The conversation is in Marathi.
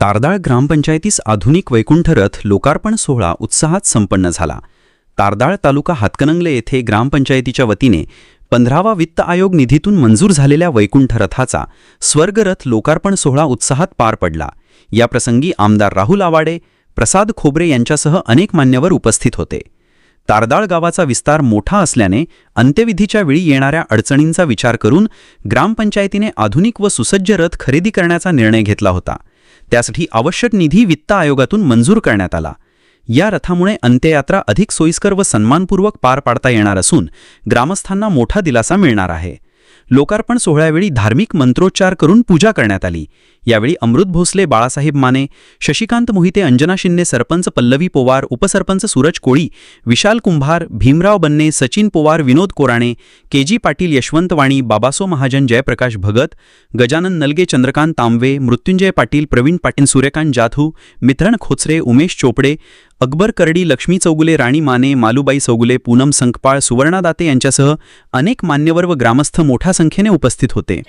तारदाळ ग्रामपंचायतीस आधुनिक वैकुंठरथ लोकार्पण सोहळा उत्साहात संपन्न झाला. तारदाळ तालुका हातकणंगले येथे ग्रामपंचायतीच्या वतीने पंधरावा वित्त आयोग निधीतून मंजूर झालेल्या वैकुंठ रथाचा स्वर्गरथ लोकार्पण सोहळा उत्साहात पार पडला. याप्रसंगी आमदार राहुल आवाडे प्रसाद खोबरे यांच्यासह अनेक मान्यवर उपस्थित होते. तारदाळ गावाचा विस्तार मोठा असल्याने अंत्यविधीच्या वेळी येणाऱ्या अडचणींचा विचार करून ग्रामपंचायतीने आधुनिक व सुसज्ज रथ खरेदी करण्याचा निर्णय घेतला होता. त्यासाठी आवश्यक निधी वित्त आयोगातून मंजूर करण्यात आला. या रथामुळे अंत्ययात्रा अधिक सोयीस्कर व सन्मानपूर्वक पार पाडता येणार असून ग्रामस्थांना मोठा दिलासा मिळणार आहे. लोकार्पण सोहळ्यावेळी धार्मिक मंत्रोच्चार करून पूजा करण्यात आली. यावेळी अमृत भोसले बाळासाहेब माने शशिकांत मोहिते अंजना शिंदे सरपंच पल्लवी पोवार उपसरपंच सूरज कोळी विशाल कुंभार भीमराव बन्ने सचिन पोवार विनोद कोराणे के जी पाटील यशवंत वाणी बाबासो महाजन जयप्रकाश भगत गजानन नलगे चंद्रकांत तांबवे मृत्युंजय पाटील प्रवीण पाटील सूर्यकांत जाधू मित्रण खोचरे उमेश चोपडे अकबर करडी लक्ष्मी चौगुले राणी माने मालुबाई चौगुले पूनम संकपाळ सुवर्णा दाते यांच्यासह अनेक मान्यवर व ग्रामस्थ मोठ्या संख्येने उपस्थित होते.